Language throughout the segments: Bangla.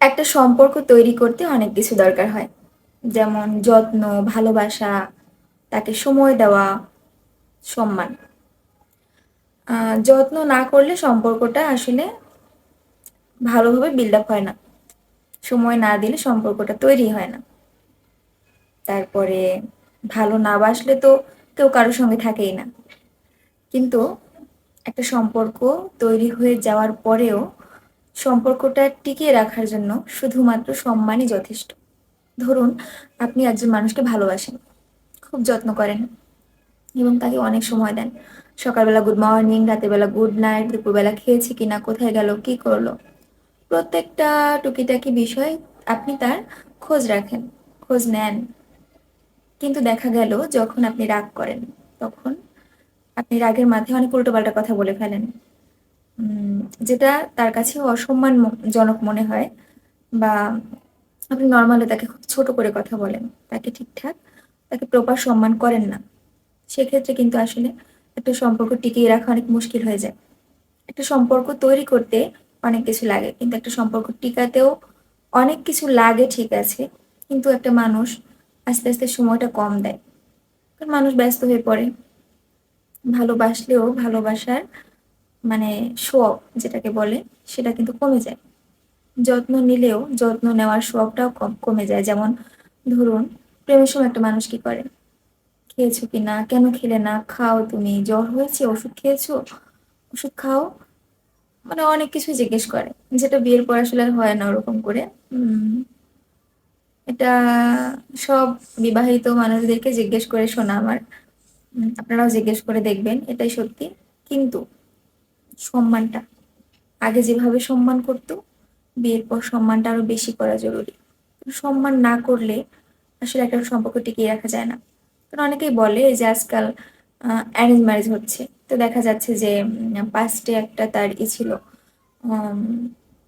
একটা সম্পর্ক তৈরি করতে অনেক কিছু দরকার হয়। যেমন যত্ন, ভালোবাসা, তাকে সময় দেওয়া, সম্মান। যত্ন না করলে সম্পর্কটা আসলে ভালোভাবে বিল্ড আপ হয় না। সময় না দিলে সম্পর্কটা তৈরি হয় না। তারপরে ভালো না বাসলে তো কেউ কারোর সঙ্গে থাকেই না। কিন্তু একটা সম্পর্ক তৈরি হয়ে যাওয়ার পরেও সম্পর্কটা টিকিয়ে রাখার জন্য শুধুমাত্র সম্মানই যথেষ্ট। ধরুন, আপনি একজন মানুষকে ভালোবাসেন, খুব যত্ন করেন এবং তাকে অনেক সময় দেন। সকালবেলা গুড মর্নিং রাতেরবেলা গুড নাইট দুপুরবেলা খেয়েছে কিনা, কোথায় গেল, কি করল, প্রত্যেকটা টুকিটাকি বিষয় আপনি তার খোঁজ রাখেন, খোঁজ নেন। কিন্তু দেখা গেল, যখন আপনি রাগ করেন, তখন আপনি রাগের মাথায় অনেক উল্টোপাল্টা কথা বলে ফেলেন। যেটা তার কাছে অসম্মান অসম্মানজনক মনে হয় বা আপনি নর্মালি তাকে খুব ছোট করে কথা বলেন, তাকে ঠিকঠাক, তাকে প্রপার সম্মান করেন না, সেক্ষেত্রে কিন্তু আসলে একটা সম্পর্ক টিকিয়ে রাখা অনেক মুশকিল হয়ে যায়। একটা সম্পর্ক তৈরি করতে অনেক কিছু লাগে, কিন্তু একটা সম্পর্ক টিকাতেও অনেক কিছু লাগে ঠিক আছে, কিন্তু একটা মানুষ আস্তে আস্তে সময়টা কম দেয়। মানুষ ব্যস্ত হয়ে পড়ে, ভালোবাসলেও ভালোবাসার মানে শখ যেটাকে বলে, সেটা কিন্তু কমে যায়। যত্ন নিলেও যত্ন নেওয়ার শখটাও কম, কমে যায়। যেমন ধরুন, প্রেমের সময় একটা মানুষ কি করে? খেয়েছো কি না? কেন খেলে না? খাও তুমি। জ্বর হয়েছে? ওষুধ খেয়েছো? ওষুধ খাও? মানে অনেক কিছু জিজ্ঞেস করে। যেটা বিয়ের পর আসলে হয় না ওরকম করে। এটা সব বিবাহিত মানুষদেরকে জিজ্ঞেস করে শোনা আমার। আপনারাও জিজ্ঞেস করে দেখবেন, এটাই সত্যি। কিন্তু সম্মানটা। আগে যেভাবে সম্মান করতো, বিয়ের পর সম্মানটা আরও বেশি করা জরুরি। সম্মান না করলে আসলে একটা সম্পর্ক টিকিয়ে রাখা যায় না। কারণ অনেকেই বলে যে আজকাল অ্যারেঞ্জ ম্যারেজ হচ্ছে। তো দেখা যাচ্ছে যে পাস্টে একটা তার ই ছিল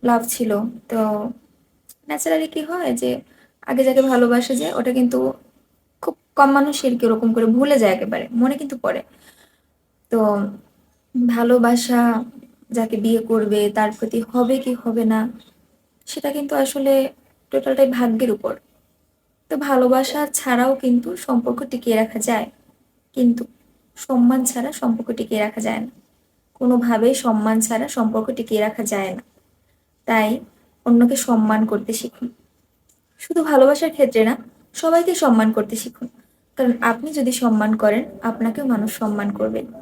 লাভ ছিল। তো ন্যাচারালি কি হয় যে, আগে যাকে ভালোবাসে যে ওটা কিন্তু খুব কম মানুষের কি ওরকম করে ভুলে যায় একেবারে। মনে কিন্তু পড়ে। তো ভালোবাসা যাকে বিয়ে করবে, তার প্রতি হবে কি হবে না, সেটা কিন্তু আসলে টোটালটাই ভাগ্যের উপর। তো ভালোবাসা ছাড়াও কিন্তু সম্পর্ক টিকিয়ে রাখা যায়। কিন্তু সম্মান ছাড়া সম্পর্ক টিকিয়ে রাখা যায় না। কোনোভাবেই সম্মান ছাড়া সম্পর্ক টিকিয়ে রাখা যায় না। তাই অন্যকে সম্মান করতে শিখুন। শুধু ভালোবাসার ক্ষেত্রে না, সবাইকে সম্মান করতে শিখুন। কারণ আপনি যদি সম্মান করেন, আপনাকেও মানুষ সম্মান করবে।